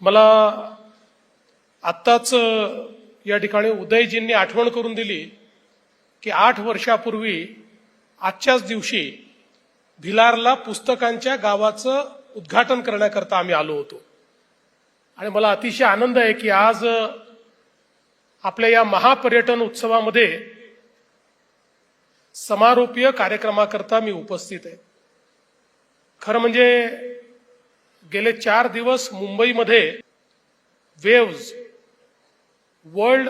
मला आत्ताच या ठिकाणी उदयजींनी आठवण करून दिली की आठ वर्षापूर्वी आजच्याच दिवशी भिलारला पुस्तकांच्या गावाचं उद्घाटन करण्याकरता आम्ही आलो होतो. आणि मला अतिशय आनंद आहे की आज आपल्या या महापर्यटन उत्सवामध्ये समारोपीय कार्यक्रमाकरता मी उपस्थित आहे. खरं म्हणजे गेले चार दिवस मुंबईमध्ये Waves world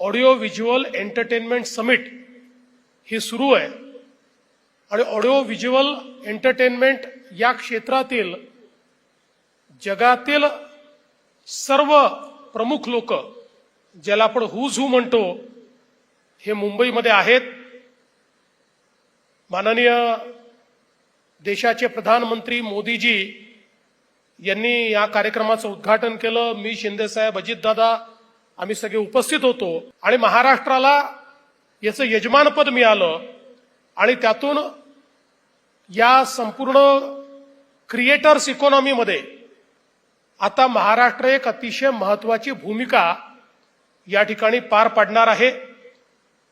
audio visual entertainment summit ही सुरू आहे. आणि ऑडिओ व्हिज्युअल एंटरटेनमेंट या क्षेत्रातील जगातील सर्व प्रमुख लोक ज्याला आपण हुज हू म्हणतो हे मुंबईमध्ये आहेत. माननीय देशाचे प्रधानमंत्री मोदीजी यांनी या कार्यक्रमाचं उद्घाटन केलं. मी शिंदेसाहेब अजितदादा आम्ही सगळे उपस्थित होतो. आणि महाराष्ट्राला याचं यजमानपद मिळालं. आणि त्यातून या संपूर्ण क्रिएटर्स इकॉनॉमीमध्ये आता महाराष्ट्र एक अतिशय महत्वाची भूमिका या ठिकाणी पार पाडणार आहे.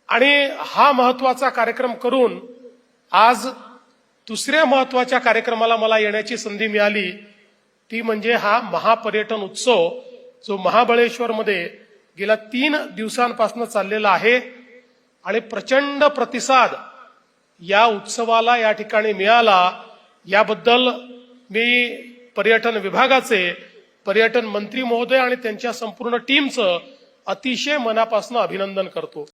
आणि हा महत्त्वाचा कार्यक्रम करून आज दुसऱ्या महत्त्वाच्या कार्यक्रमाला मला येण्याची संधी मिळाली. ती म्हणजे हा महापर्यटन उत्सव जो महाबळेश्वरमध्ये गेल्या तीन दिवसांपासून चाललेला आहे आणि प्रचंड प्रतिसाद या उत्सवाला या ठिकाणी मिळाला. याबद्दल मी पर्यटन विभागाचे पर्यटन मंत्री महोदय आणि त्यांच्या संपूर्ण टीमचं अतिशय मनापासून अभिनंदन करतो.